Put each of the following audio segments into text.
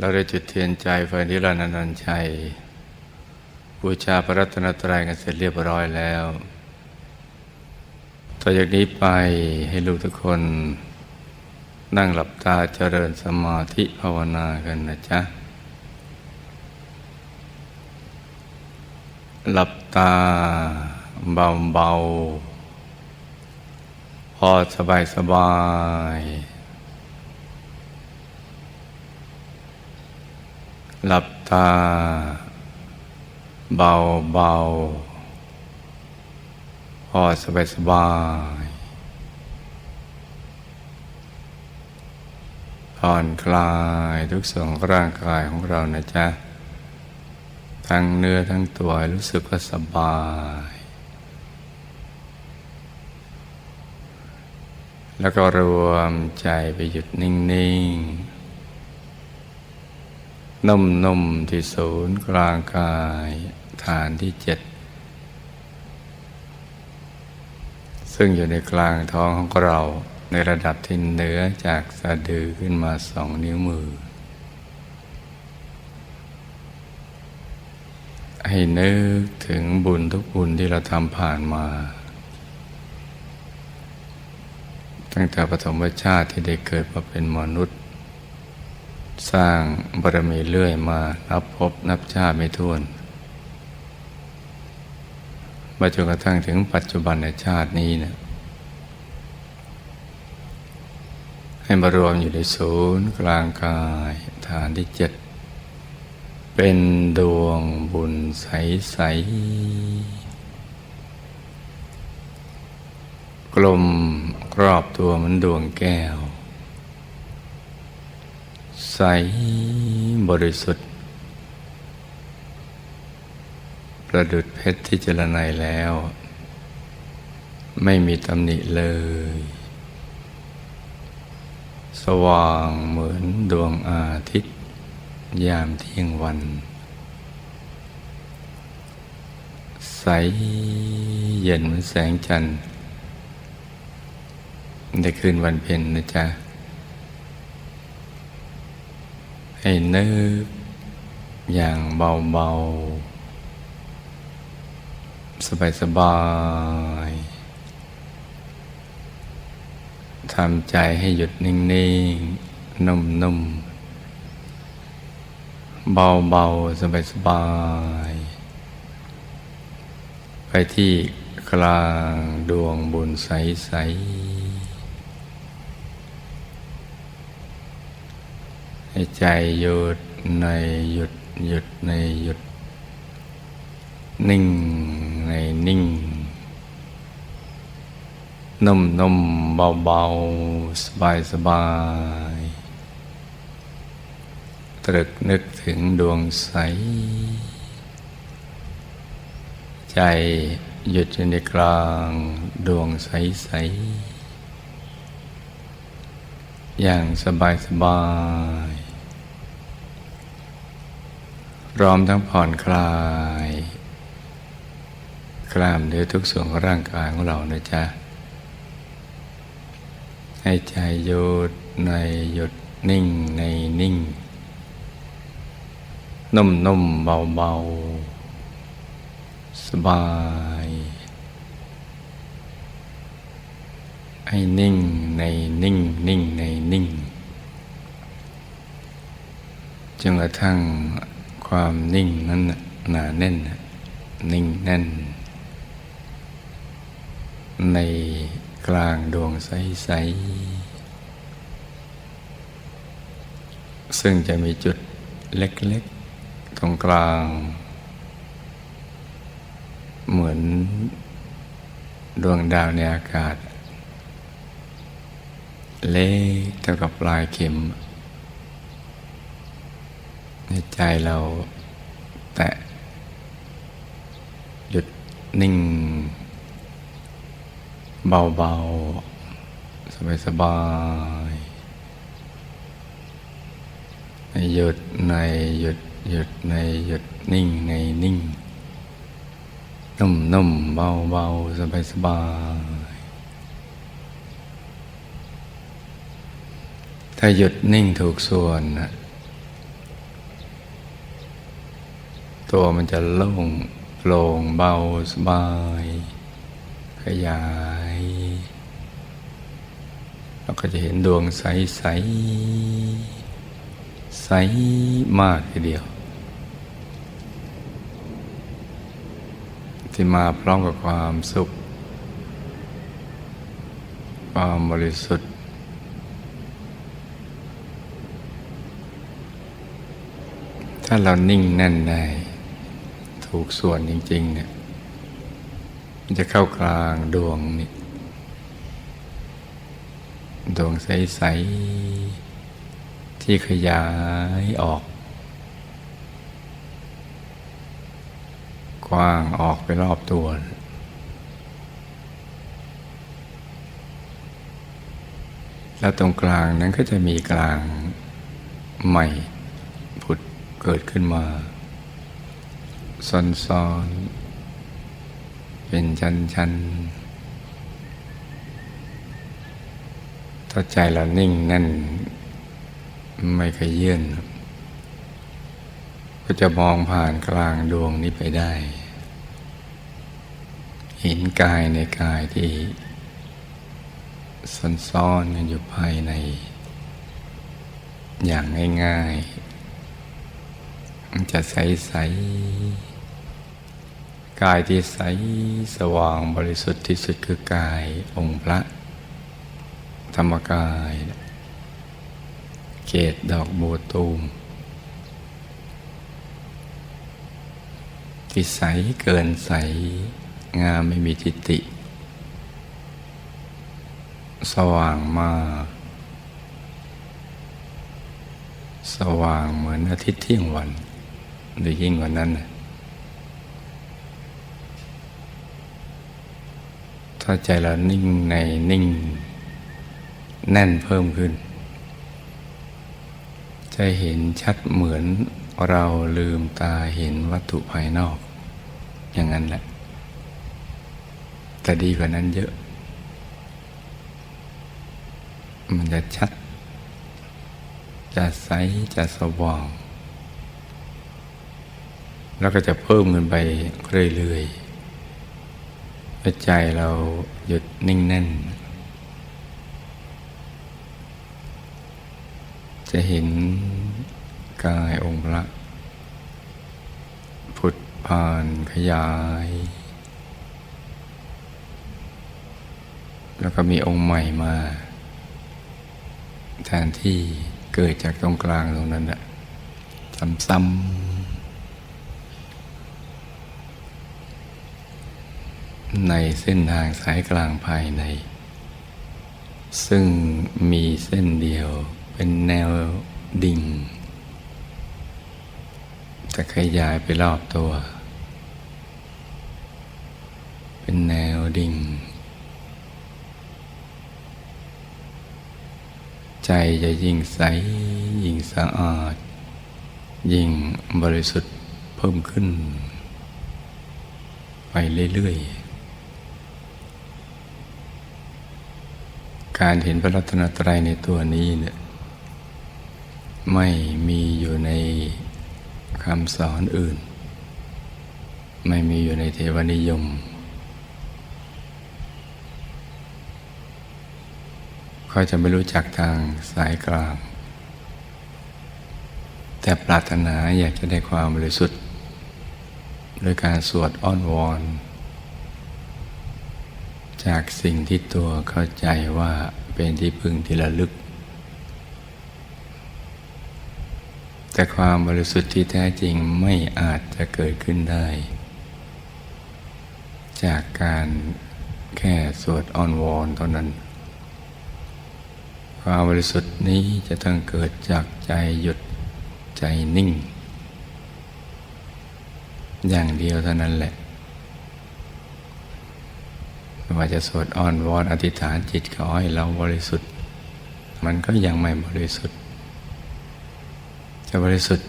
เราได้จุดเทียนใจไฟนิรันดร์นันชัยบูชาพระรัตนตรัยกันเสร็จเรียบร้อยแล้วต่อจากนี้ไปให้ลูกทุกคน นั่งหลับตาเจริญสมาธิภาวนากันนะจ๊ะ หลับตาเบาๆพอสบายสบาย หลับตา เบาๆพอสบายสบายๆผ่อนคลายทุกส่วนของร่างกายของเรานะจ๊ะ ทั้งเนื้อทั้งตัวรู้สึกว่าสบาย แล้วก็รวมใจไปหยุดนิ่ง ๆ นุ่มๆที่ศูนย์กลางกายฐานที่เจ็ดซึ่งอยู่ในกลางท้องของเราในระดับที่เหนือจากสะดือขึ้นมาสองนิ้วมือ ให้นึกถึงบุญทุกบุญที่เราทำผ่านมา ตั้งแต่ปฐมชาติที่ได้เกิดมาเป็นมนุษย์ สร้างบารมีเรื่อยมานับพบนับชาติไม่ถ้วนมาจนกระทั่งถึงปัจจุบันในชาตินี้นะให้มารวมอยู่ในศูนย์กลางกายฐานที่เจ็ดเป็นดวงบุญใส ๆ กลมรอบตัวเหมือนดวงแก้ว ใสบริสุทธิ์ ประดุดเพชรที่เจรไนแล้ว ไม่มีตำหนิเลย สว่างเหมือนดวงอาทิตย์ ยามเที่ยงวัน ใสเย็นเหมือนแสงจันทร์ในคืนวันเพ็ญนะจ๊ะ ให้นึกอย่างเบาๆ สบายๆทำใจให้หยุดนิ่งๆ นุ่มๆ เบาๆ สบายๆ ไปที่กลางดวงบุญใสๆ ให้ใจหยุดในหยุดหยุดในหยุด นิ่งในนิ่ง นุ่มนุ่มเบาเบาสบายสบายตรึกนึกถึงดวงใส ใจหยุดอยู่ในกลางดวงใสใส อย่างสบายสบายพร้อมทั้งผ่อนคลาย กล้ามเนื้อทุกส่วนของร่างกายของเรานะจ๊ะ ให้ใจหยุดในหยุดนิ่งในนิ่ง นุ่มนุ่มเบาเบาสบาย ให้นิ่งในนิ่งนิ่งในนิ่ง จนกระทั่งความนิ่งนั้นหนาแน่น นิ่งแน่น ในกลางดวงใส ๆ ซึ่งจะมีจุดเล็ก ๆ ตรงกลาง เหมือนดวงดาวในอากาศ เล็กเท่ากับปลายเข็ม ในใจเราแตะ หยุดนิ่ง เบา ๆ สบายๆในหยุดในหยุดหยุดในหยุดนิ่งในนิ่งนุ่มนุ่มเบาเบาสบายสบาย ถ้าหยุดนิ่งถูกส่วน ตัวมันจะโล่งโปร่งเบาสบาย ขยาย เราก็จะเห็นดวงใสใสใสมากทีเดียว ที่มาพร้อมกับความสุข ความบริสุทธิ์ ถ้าเรานิ่งแน่นได้ ถูกส่วนจริง ๆ เนี่ยมันจะเข้ากลางดวงนี่ดวงใส ๆ ที่ขยายออก กว้างออกไปรอบตัว แล้วตรงกลางนั้นก็จะมีกลางใหม่ เกิดขึ้นมาซ้อนๆเป็นชั้นๆ ถ้าใจเรานิ่งแน่น ไม่ขยื่นก็จะมองผ่านกลางดวงนี้ไปได้ เห็นกายในกายที่ซ่อนๆกันอยู่ภายใน อย่างง่ายๆ จะใสๆกายที่ใสสว่างบริสุทธิ์ที่สุดคือกายองค์พระ ธรรมกาย เกตดอกบัวตูมที่ใสเกินใสงามไม่มีทิฏฐิสว่างมาก สว่างเหมือนอาทิตย์เที่ยงวัน หรือยิ่งกว่านั้น ถ้าใจเรานิ่งในนิ่ง แน่นเพิ่มขึ้น จะเห็นชัดเหมือนเราลืมตาเห็นวัตถุภายนอก อย่างนั้นแหละ แต่ดีกว่านั้นเยอะ มันจะชัด จะใส จะสว่าง แล้วก็จะเพิ่มขึ้นไปเรื่อยๆใจเราหยุดนิ่งแน่น จะเห็นกายองค์พระผุดผ่านขยาย แล้วก็มีองค์ใหม่มา แทนที่เกิดจากตรงกลางตรงนั้นแหละซ้ำๆ ในเส้นทางสายกลางภายใน ซึ่งมีเส้นเดียวเป็นแนวดิ่งแต่ขยายไปรอบตัว เป็นแนวดิ่ง ใจจะยิ่งใส ยิ่งสะอาด ยิ่งบริสุทธิ์เพิ่มขึ้น ไปเรื่อยๆ การเห็นพระรัตนตรัยในตัวนี้เนี่ยไม่มีอยู่ในคำสอนอื่น ไม่มีอยู่ในเทวนิยม เขาจะไม่รู้จักทางสายกลาง แต่ปรารถนาอยากจะได้ความบริสุทธิ์โดยการสวดอ้อนวอน จากสิ่งที่ตัวเข้าใจว่าเป็นที่พึ่งที่ระลึก แต่ความบริสุทธิ์ที่แท้จริงไม่อาจจะเกิดขึ้นได้ จากการแค่สวดอ้อนวอนเท่านั้น ความบริสุทธิ์นี้จะต้องเกิดจากใจหยุดใจนิ่ง อย่างเดียวเท่านั้นแหละ ไม่ว่าจะสวดอ้อนวอนอธิษฐานจิตขอให้เราบริสุทธิ์ มันก็ยังไม่บริสุทธิ์ จะบริสุทธิ์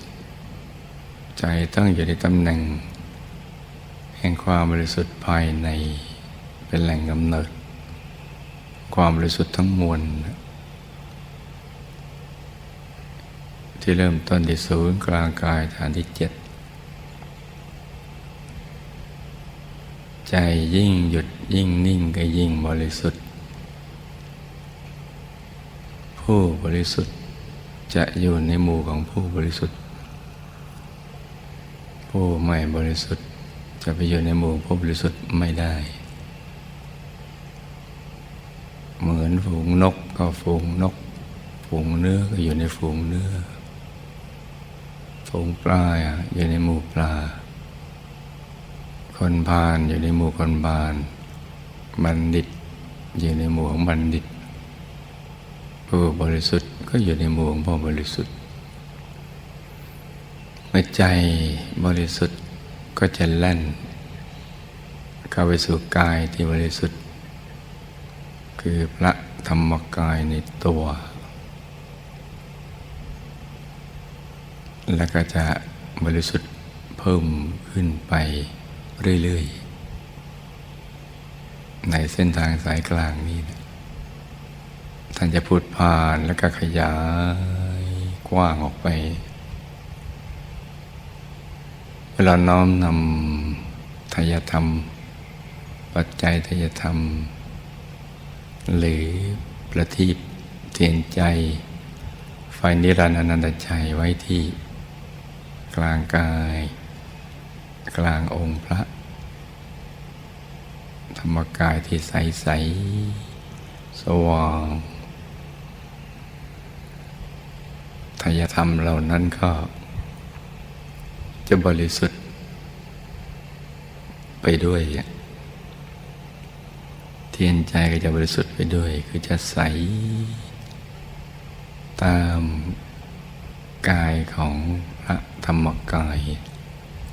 ใจต้องอยู่ในตำแหน่ง แห่งความบริสุทธิ์ภายในเป็นแหล่งกำเนิด ความบริสุทธิ์ทั้งมวลที่เริ่มต้นที่ศูนย์กลางกายฐานที่เจ็ด ใจยิ่งหยุดยิ่งนิ่งก็ยิ่งบริสุทธิ์ ผู้บริสุทธิ์จะอยู่ในหมู่ของผู้บริสุทธิ์ ผู้ไม่บริสุทธิ์จะไปอยู่ในหมู่ผู้บริสุทธิ์ไม่ได้ เหมือนฝูงนกก็ฝูงนก ฝูงเนื้อก็อยู่ในฝูงเนื้อฝูงปลาอยู่ในหมู่ปลา คนพาลอยู่ในหมู่คนพาลบัณฑิต อยู่ในหมู่ของบัณฑิต ผู้บริสุทธิ์ก็อยู่ในหมู่ของผู้บริสุทธิ์เมื่อใจบริสุทธิ์ก็จะแล่นเข้าไปสู่กายที่บริสุทธิ์ คือพระธรรมกายในตัว แล้วก็จะบริสุทธิ์เพิ่มขึ้นไป เรื่อยๆ ในเส้นทางสายกลางนี้นะท่านจะพูดผ่านแล้วก็ขยายกว้างออกไป เวลาน้อมนำทายธรรม ปัจจัยทายธรรม หรือประทีปเทียนใจไฟนิรันดร์อนันตชัยไว้ที่กลางกาย กลางองค์พระ ธรรมกายที่ใสใสสว่างทายธรรมเหล่านั้นก็ จะบริสุทธิ์ ไปด้วยเทียนใจก็จะบริสุทธิ์ไปด้วย คือจะใส ตามกายของพระธรรมกาย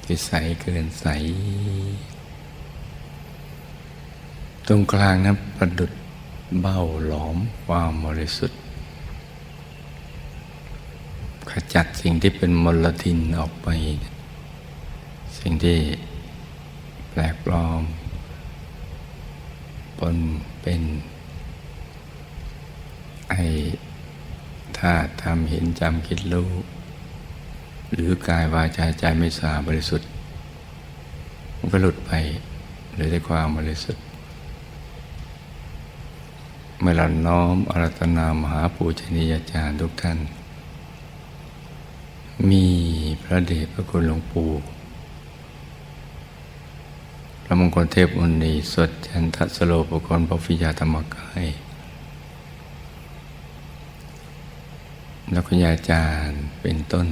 ที่ใสเกินใส ตรงกลางนั้นประดุดเบ้าหลอมความบริสุทธิ์ ขจัดสิ่งที่เป็นมลทินออกไป สิ่งที่แปลกปลอมปนเป็น ไอ้ถ้าทำเห็นจำคิดรู้ หรือกายวาจาใจไม่สะอาดบริสุทธิ์ มันก็หลุดไปเหลือแต่ความบริสุทธิ์ เมื่อเราน้อมอารัตนามหาปูชนียาจารย์ทุกท่าน มีพระเดชพระคุณหลวงปู่พระมงคลเทพอุณีสดจันทสโลปกรณ์ปฟิยาธรรมกายแล้วก็ยาจารย์เป็นต้น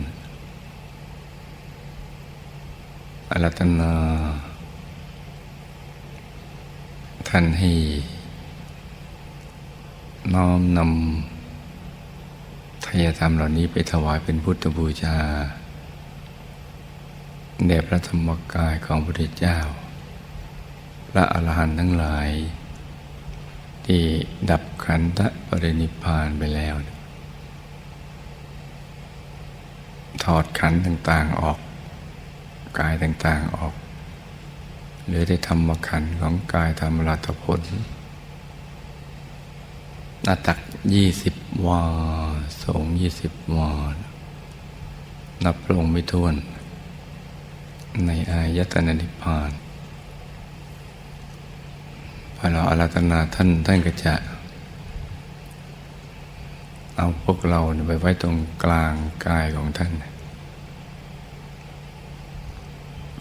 อารัตนา ท่านให้น้อมนำทายธรรมเหล่านี้ไปถวายเป็นพุทธบูชาแด่พระธรรมกายของพระพุทธเจ้า พระอรหันต์ทั้งหลาย ที่ดับขันธปรินิพพานไปแล้ว ถอดขันธ์ต่างๆออก กายต่างๆออกเหลือได้ธรรมขันธ์ของกายธรรมรัตผลหน้าตักยี่สิบวาสงยี่สิบวานับลงไม่ถ้วน ในอายตนะนิพพานพอเราอารัตนาท่านท่านก็จะ เอาพวกเราไปไว้ตรงกลางกายของท่าน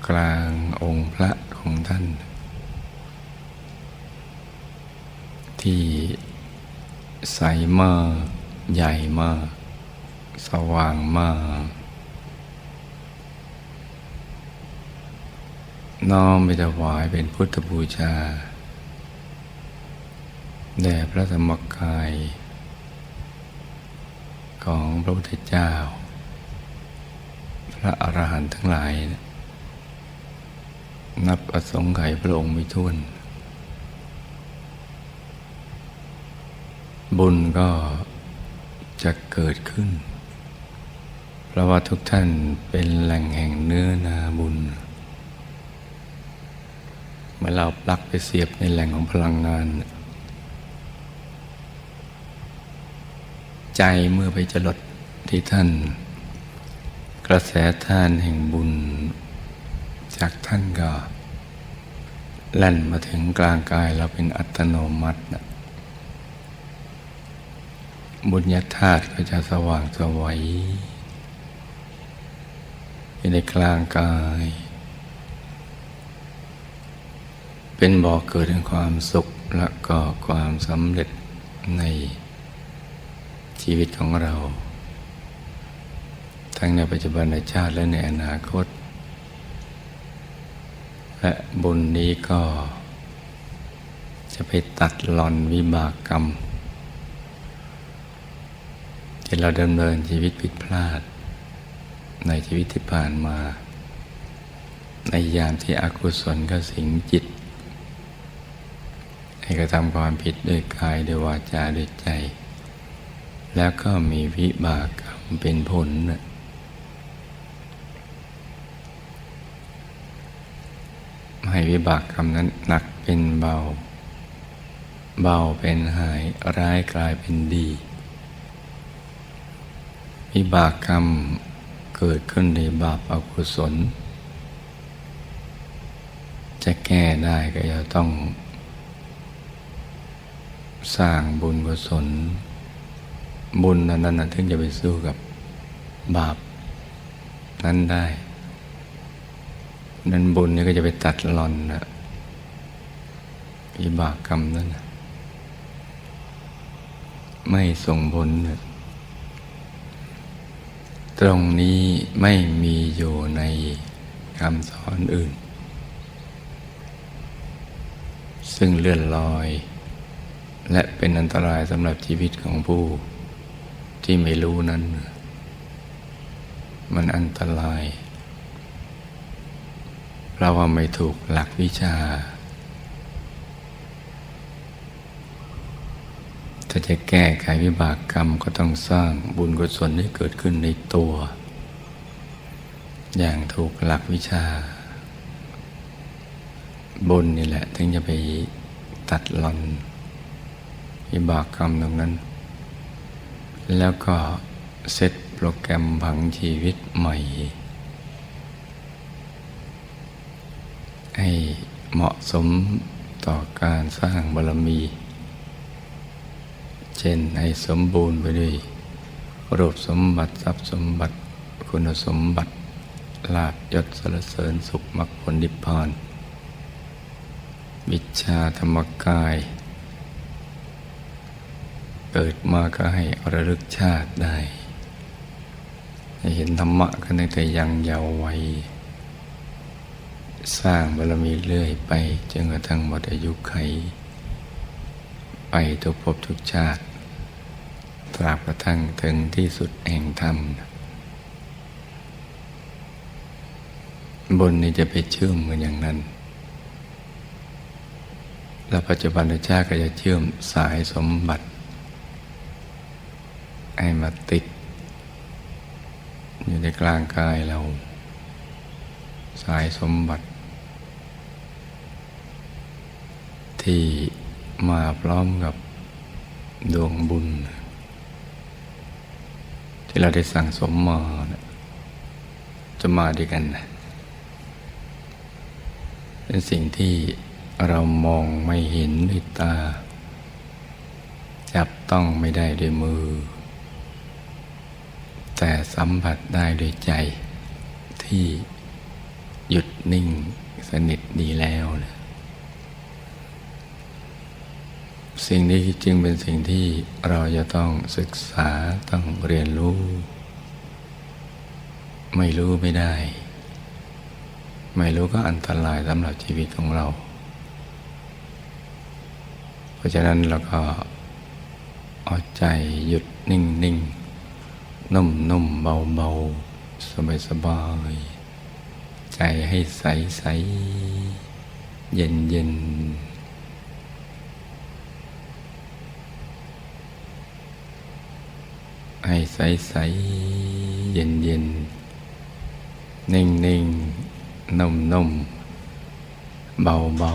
กลางองค์พระของท่าน ที่ใสมากใหญ่มาก สว่างมาก น้อมไปถวายเป็นพุทธบูชาแด่พระธรรมกาย ของพระพุทธเจ้า พระอรหันต์ทั้งหลายนั นับอสงไขยพระองค์ไม่ท้วน บุญก็จะเกิดขึ้น เพราะว่าทุกท่านเป็นแหล่งแห่งเนื้อนาบุญเมื่อเราปลักไปเสียบในแหล่งของพลังงาน ใจเมื่อไปจรดที่ท่าน กระแสท่านแห่งบุญ จากท่านก็แล่นมาถึงกลางกายเราเป็นอัตโนมัตินะบุญญาธาตุก็จะสว่างสวัยอยู่ในกลางกาย เป็นบ่อเกิดแห่งความสุขและก็ความสำเร็จในชีวิตของเรา ทั้งในปัจจุบันในชาติและในอนาคต และบุญนี้ก็ จะไปตัดหลอนวิบากกรรม ที่เราดำเนินชีวิตผิดพลาด ในชีวิตที่ผ่านมา ในยามที่อกุศลก็สิงจิต ให้กระทำความผิดด้วยกายด้วยวาจาด้วยใจ แล้วก็มีวิบากกรรมเป็นผลน่ะ ให้วิบากกรรมนั้นหนักเป็นเบา เบาเป็นหายร้ายกลายเป็นดี วิบากกรรมเกิดขึ้นในบาปอกุศล จะแก้ได้ก็จะต้อง สร้างบุญกุศล บุญนั้นนั้นถึงจะไปสู้กับบาปนั้นได้ นั้นบุญนี่ก็จะไปตัดหล่อนนะวิบากกรรมนั้นนะไม่ส่งผลนะตรงนี้ไม่มีอยู่ในคำสอนอื่น ซึ่งเลื่อนลอย และเป็นอันตรายสำหรับชีวิตของผู้ที่ไม่รู้นั้น มันอันตราย ราะว่าไม่ถูกหลักวิชา ถ้าจะแก้ไขวิบากกรรมก็ต้องสร้างบุญกุศลให้เกิดขึ้นในตัว อย่างถูกหลักวิชา บุญนี่แหละ ถึงจะไปตัดหลอนวิบากกรรมตรงนั้น แล้วก็เซตโปรแกรมผังชีวิตใหม่ ให้เหมาะสมต่อการสร้างบารมี เช่นให้สมบูรณ์ไปด้วยรูปสมบัติทรัพย์สมบัติคุณสมบัติลาภยศสรรเสริญสุขมรรคผลนิพพานวิชาธรรมกาย เกิดมาก็ให้ระลึกชาติได้ให้เห็นธรรมะกันตั้งแต่ยังเยาว์วัย สร้างบารมีเรื่อยไปจนกระทั่งหมดอายุไข ไปทุกภพทุกชาติ ตราบกระทั่งถึงที่สุดแห่งธรรม บนนี้จะไปเชื่อมเหมือนอย่างนั้น และปัจจุบันชาติก็จะเชื่อมสายสมบัติให้มาติด อยู่ในกลางกายเรา สายสมบัติ ที่มาพร้อมกับดวงบุญ ที่เราได้สั่งสมมาจะมาด้วยกัน เป็นสิ่งที่เรามองไม่เห็นด้วยตา จับต้องไม่ได้ด้วยมือ แต่สัมผัสได้ด้วยใจที่หยุดนิ่งสนิทดีแล้วนะ สิ่งนี้จึงเป็นสิ่งที่เราจะต้องศึกษาต้องเรียนรู้ ไม่รู้ไม่ได้ ไม่รู้ก็อันตรายสำหรับชีวิตของเรา เพราะฉะนั้นเราก็เอาใจหยุดนิ่งนิ่งนุ่มนุ่มเบาเบาสบายสบายใจให้ใสใสเย็นเย็น ให้ใสใสเย็นเย็นนิ่งนิ่งนุ่มนุ่มเบาเบา